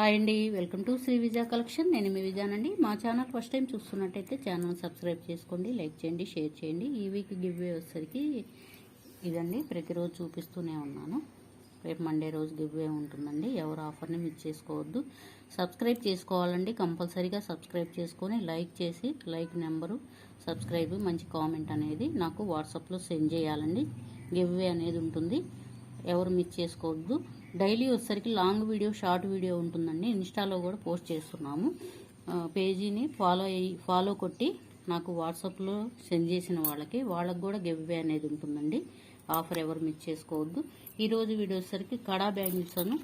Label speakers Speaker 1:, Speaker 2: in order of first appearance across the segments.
Speaker 1: Hi అండి welcome to Shri Vijaya collection. నేను మీ విజయానండి మా ఛానల్ ఫస్ట్ టైం చూస్తున్నట్టయితే ఛానల్ సబ్స్క్రైబ్ చేసుకోండి లైక్ చేయండి షేర్ చేయండి. ఈ వీక్ గివ్ వచ్చేసరికి ఇదండి. ప్రతిరోజు చూపిస్తూనే ఉన్నాను. రేపు మండే రోజు గివ్ వే ఉంటుందండి. ఎవరు ఆఫర్ని మిస్ చేసుకోవద్దు. సబ్స్క్రైబ్ చేసుకోవాలండి. కంపల్సరీగా సబ్స్క్రైబ్ చేసుకొని లైక్ చేసి లైక్ నెంబరు సబ్స్క్రైబ్ మంచి కామెంట్ అనేది నాకు వాట్సాప్లో సెండ్ చేయాలండి. గివ్ వే అనేది ఉంటుంది. ఎవరు మిస్ చేసుకోవద్దు. డైలీ వచ్చేసరికి లాంగ్ వీడియో షార్ట్ వీడియో ఉంటుందండి. ఇన్స్టాలో కూడా పోస్ట్ చేస్తున్నాము. పేజీని ఫాలో అయ్యి ఫాలో కొట్టి నాకు వాట్సాప్లో సెండ్ చేసిన వాళ్ళకి వాళ్ళకి కూడా గివ్వే అనేది ఉంటుందండి. ఆఫర్ ఎవరు మిస్ చేసుకోవద్దు. ఈరోజు వీడియో వచ్చేసరికి కడా బ్యాంగిల్స్ అను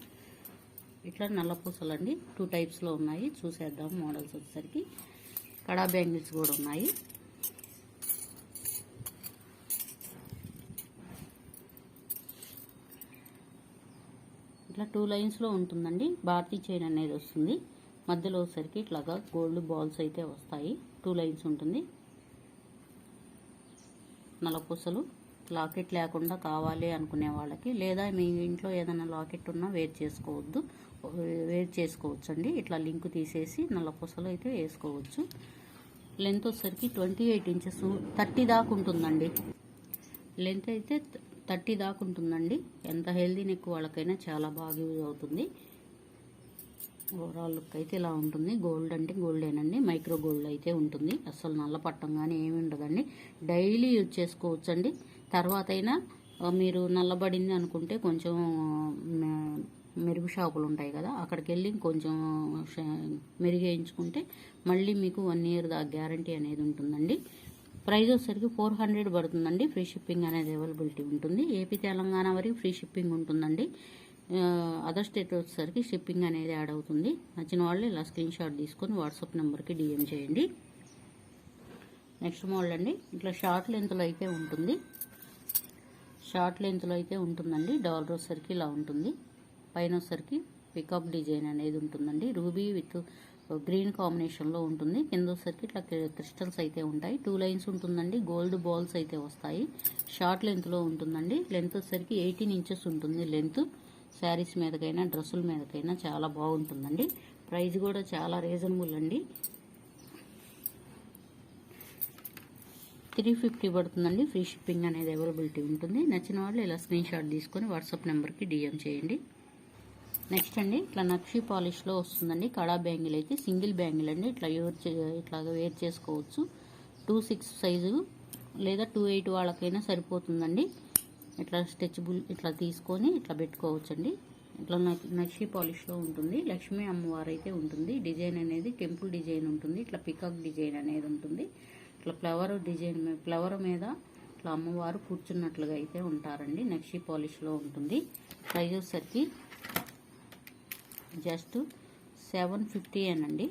Speaker 1: ఇట్లా నల్ల అండి టూ టైప్స్లో ఉన్నాయి. చూసేద్దాం మోడల్స్ వచ్చేసరికి. కడా బ్యాంగిల్స్ కూడా ఉన్నాయి. ఇట్లా టూ లైన్స్లో ఉంటుందండి. భారతీ చైన్ అనేది వస్తుంది. మధ్యలో వచ్చేసరికి ఇట్లాగా గోల్డ్ బాల్స్ అయితే వస్తాయి. టూ లైన్స్ ఉంటుంది. నలపూసలు. లాకెట్ లేకుండా కావాలి అనుకునే వాళ్ళకి లేదా మీ ఇంట్లో ఏదైనా లాకెట్ ఉన్నా వేర్ చేసుకోవద్దు. వేర్ చేసుకోవచ్చు అండి ఇట్లా లింక్ తీసేసి నల్లపూసలు అయితే వేసుకోవచ్చు. లెంత్ వచ్చేసరికి ట్వంటీ ఎయిట్ ఇంచెస్. థర్టీ దాకా ఉంటుందండి. లెంత్ అయితే థర్టీ దాకా ఉంటుందండి. ఎంత హెల్దీ నెక్ వాళ్ళకైనా చాలా బాగా యూజ్ అవుతుంది. ఓవరాల్ లుక్ అయితే ఇలా ఉంటుంది. గోల్డ్ అంటే గోల్డేనండి మైక్రో గోల్డ్ అయితే ఉంటుంది. అసలు నల్ల పట్టం కానీ ఏమి ఉండదండి. డైలీ యూజ్ చేసుకోవచ్చు అండి తర్వాత అయినా మీరు నల్లబడింది అనుకుంటే కొంచెం మెరుగు షాపులు ఉంటాయి కదా అక్కడికి వెళ్ళి కొంచెం మెరుగేయించుకుంటే మళ్ళీ మీకు వన్ ఇయర్ దా గ్యారంటీ అనేది ఉంటుందండి. ప్రైస్ వచ్చేసరికి ఫోర్ హండ్రెడ్ పడుతుందండి. ఫ్రీ షిప్పింగ్ అనేది అవైలబిలిటీ ఉంటుంది. ఏపీ తెలంగాణ వరకు ఫ్రీ షిప్పింగ్ ఉంటుందండి. అదర్ స్టేట్ వచ్చేసరికి షిప్పింగ్ అనేది యాడ్ అవుతుంది. నచ్చిన వాళ్ళు ఇలా స్క్రీన్ షాట్ తీసుకొని వాట్సాప్ నెంబర్కి డిఎం చేయండి. నెక్స్ట్ మోడల్ అండి. ఇట్లా షార్ట్ లెంత్లో అయితే ఉంటుంది. షార్ట్ లెంత్లో అయితే ఉంటుందండి. డాలర్ వచ్చేసరికి ఇలా ఉంటుంది. పైన వచ్చేసరికి పికప్ డిజైన్ అనేది ఉంటుందండి. రూబీ విత్ గ్రీన్ కాంబినేషన్లో ఉంటుంది. కింద వచ్చేసరికి ఇట్లా క్రిస్టల్స్ అయితే ఉంటాయి. టూ లైన్స్ ఉంటుందండి. గోల్డ్ బాల్స్ అయితే వస్తాయి. షార్ట్ లెంత్లో ఉంటుందండి. లెంత్ వచ్చేసరికి ఎయిటీన్ ఇంచెస్ ఉంటుంది. లెంత్ శారీస్ మీదకైనా డ్రెస్సుల మీదకైనా చాలా బాగుంటుందండి. ప్రైస్ కూడా చాలా రీజనబుల్ అండి. త్రీ ఫిఫ్టీ పడుతుందండి. ఫ్రీ షిప్పింగ్ అనేది అవైలబిలిటీ ఉంటుంది. నచ్చిన వాళ్ళు ఇలా స్క్రీన్ షాట్ తీసుకొని వాట్సాప్ నెంబర్కి డిఎం చేయండి. నెక్స్ట్ అండి ఇట్లా నక్షి పాలిష్లో వస్తుందండి కడా బ్యాంగిల్ అయితే సింగిల్ బ్యాంగిల్ అండి ఇట్లా యూర్ చే వేర్ చేసుకోవచ్చు. టూ సిక్స్ సైజు లేదా టూ ఎయిట్ వాళ్ళకైనా సరిపోతుందండి. ఇట్లా స్ట్రెచబుల్ ఇట్లా తీసుకొని ఇట్లా పెట్టుకోవచ్చండి. ఇట్లా నక్షి పాలిష్లో ఉంటుంది లక్ష్మీ అమ్మవారు అయితే ఉంటుంది. డిజైన్ అనేది టెంపుల్ డిజైన్ ఉంటుంది ఇట్లా పికాక్ డిజైన్ అనేది ఉంటుంది. ఇట్లా ఫ్లవర్ డిజైన్ ఫ్లవర్ మీద ఇట్లా అమ్మవారు కూర్చున్నట్లుగా అయితే ఉంటారండి నక్షి పాలిష్లో ఉంటుంది. ప్రైజ్ వచ్చేసరికి జస్ట్ సెవెన్ ఫిఫ్టీ అనండి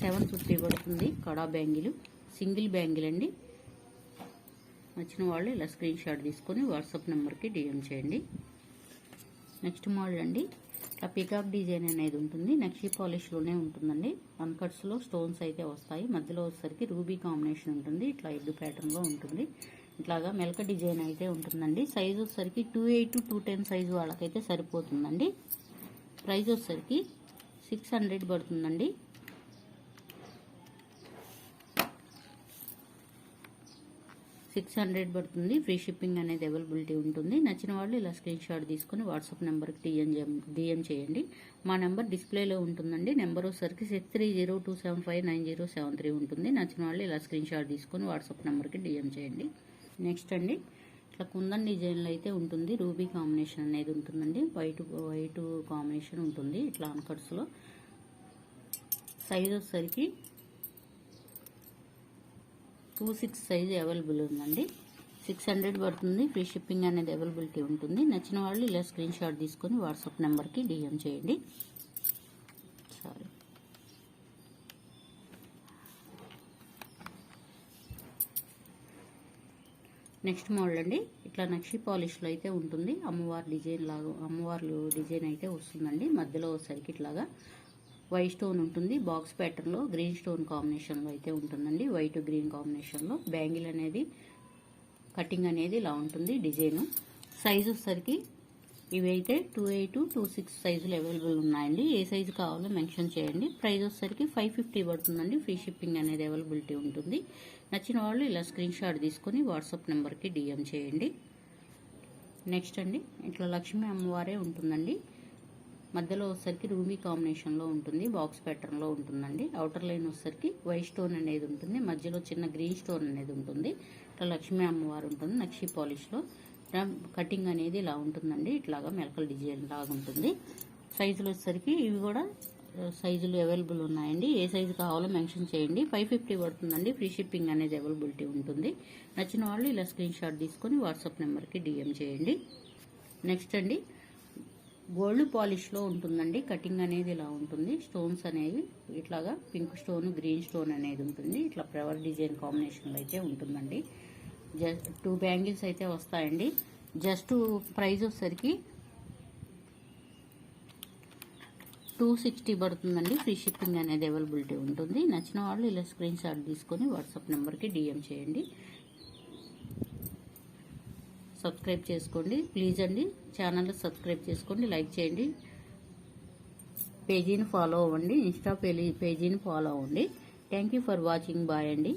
Speaker 1: సెవెన్ ఫిఫ్టీ పడుతుంది కడా బ్యాంగిల్ సింగిల్ బ్యాంగిల్ అండి నచ్చిన వాళ్ళు ఇలా స్క్రీన్ షాట్ తీసుకొని వాట్సాప్ నెంబర్కి డిఎం చేయండి. నెక్స్ట్ మోడల్ అండి. ఇట్లా పికాక్ డిజైన్ అనేది ఉంటుంది. నక్షి పాలిష్లోనే ఉంటుందండి. అన్కట్స్లో స్టోన్స్ అయితే వస్తాయి. మధ్యలో వచ్చేసరికి రూబీ కాంబినేషన్ ఉంటుంది. ఇట్లా ఎగ్ ప్యాటర్న్లో ఉంటుంది. ఇట్లాగా మెలక డిజైన్ అయితే ఉంటుందండి. సైజ్ వచ్చేసరికి two eight two ten size వాళ్ళకైతే సరిపోతుందండి. ప్రైస్ వచ్చేసరికి సిక్స్ హండ్రెడ్ పడుతుందండి. సిక్స్ హండ్రెడ్ పడుతుంది. ఫ్రీ షిప్పింగ్ అనేది అవైలబిలిటీ ఉంటుంది. నచ్చిన వాళ్ళు ఇలా స్క్రీన్ షాట్ తీసుకొని వాట్సాప్ నెంబర్కి డిఎం డిఎం చేయండి. మా నెంబర్ డిస్ప్లేలో ఉంటుందండి. నెంబర్ వచ్చేసరికి six three zero two seven five nine zero seven three ఉంటుంది. నచ్చిన వాళ్ళు ఇలా స్క్రీన్ షాట్ తీసుకొని వాట్సాప్ నెంబర్కి డిఎం చేయండి. నెక్స్ట్ అండి. ఇట్లా కుందన్ డిజైన్లో అయితే ఉంటుంది. రూబీ కాంబినేషన్ అనేది ఉంటుందండి. వైట్ వైట్ కాంబినేషన్ ఉంటుంది ఇట్లా అన్కట్స్లో సైజ్ వచ్చేసరికి టూ సిక్స్ సైజ్ అవైలబుల్ ఉందండి. సిక్స్ హండ్రెడ్ పడుతుంది. ఫ్రీ షిప్పింగ్ అనేది అవైలబిలిటీ ఉంటుంది. నచ్చిన వాళ్ళు ఇలా స్క్రీన్ షాట్ తీసుకొని వాట్సాప్ నెంబర్కి డిఎం చేయండి. సారీ నెక్స్ట్ మోడల్ అండి. ఇట్లా నక్షి పాలిష్లో అయితే ఉంటుంది. అమ్మవారి డిజైన్ లాగా అమ్మవార్లు డిజైన్ అయితే వస్తుందండి. మధ్యలో సరికి ఇట్లాగా వైట్ స్టోన్ ఉంటుంది. బాక్స్ ప్యాటర్న్లో గ్రీన్ స్టోన్ కాంబినేషన్లో అయితే ఉంటుందండి. వైట్ గ్రీన్ కాంబినేషన్లో బ్యాంగిల్ అనేది కటింగ్ అనేది ఇలా ఉంటుంది డిజైను. సైజ్ వచ్చేసరికి ఇవి అయితే టూ ఎయిట్ టూ సిక్స్ సైజులు అవైలబుల్ ఉన్నాయండి. ఏ సైజు కావాలో మెన్షన్ చేయండి. ప్రైస్ వచ్చేసరికి ఫైవ్ ఫిఫ్టీ పడుతుందండి. ఫ్రీ షిప్పింగ్ అనేది అవైలబిలిటీ ఉంటుంది. నచ్చిన వాళ్ళు ఇలా స్క్రీన్ షాట్ తీసుకొని వాట్సాప్ నెంబర్కి డిఎం చేయండి. నెక్స్ట్ అండి ఇట్లా లక్ష్మీ అమ్మవారే ఉంటుందండి. మధ్యలో వచ్చేసరికి రూమీ కాంబినేషన్లో ఉంటుంది బాక్స్ ప్యాటర్న్లో ఉంటుందండి. అవుటర్ లైన్ వచ్చేసరికి వైట్ స్టోన్ అనేది ఉంటుంది. మధ్యలో చిన్న గ్రీన్ స్టోన్ అనేది ఉంటుంది. ఇట్లా లక్ష్మీ అమ్మవారు ఉంటుంది నక్షి పాలిష్లో కటింగ్ అనేది ఇలా ఉంటుందండి. ఇట్లాగా మెలకల డిజైన్ లాగా ఉంటుంది. సైజులు వచ్చేసరికి ఇవి కూడా సైజులు అవైలబుల్ ఉన్నాయండి. ఏ సైజు కావాలో మెన్షన్ చేయండి. ఫైవ్ ఫిఫ్టీ పడుతుందండి. ఫ్రీ షిప్పింగ్ అనేది అవైలబిలిటీ ఉంటుంది. నచ్చిన వాళ్ళు ఇలా స్క్రీన్ షాట్ తీసుకొని వాట్సాప్ నెంబర్కి డిఎం చేయండి. నెక్స్ట్ అండి గోల్డ్ పాలిష్లో ఉంటుందండి. కటింగ్ అనేది ఇలా ఉంటుంది. స్టోన్స్ అనేవి ఇట్లాగా పింక్ స్టోన్ గ్రీన్ స్టోన్ అనేది ఉంటుంది. ఇట్లా ఫ్లవర్ డిజైన్ కాంబినేషన్లో అయితే ఉంటుందండి. జస్ట్ టూ బ్యాంగిల్స్ అయితే వస్తాయండి. జస్ట్ ప్రైస్ వచ్చేసరికి టూ సిక్స్టీ పడుతుందండి. ఫ్రీ షిప్పింగ్ అనేది అవైలబిలిటీ ఉంటుంది. నచ్చిన వాళ్ళు ఇలా స్క్రీన్ షాట్ తీసుకొని వాట్సాప్ నెంబర్కి డిఎం చేయండి. సబ్స్క్రైబ్ చేసుకోండి. ప్లీజ్ అండి ఛానల్ సబ్స్క్రైబ్ చేసుకోండి లైక్ చేయండి. పేజీని ఫాలో అవ్వండి. ఇన్స్టా పేజీ పేజీని ఫాలో అవ్వండి. Thank you for watching bye అండి.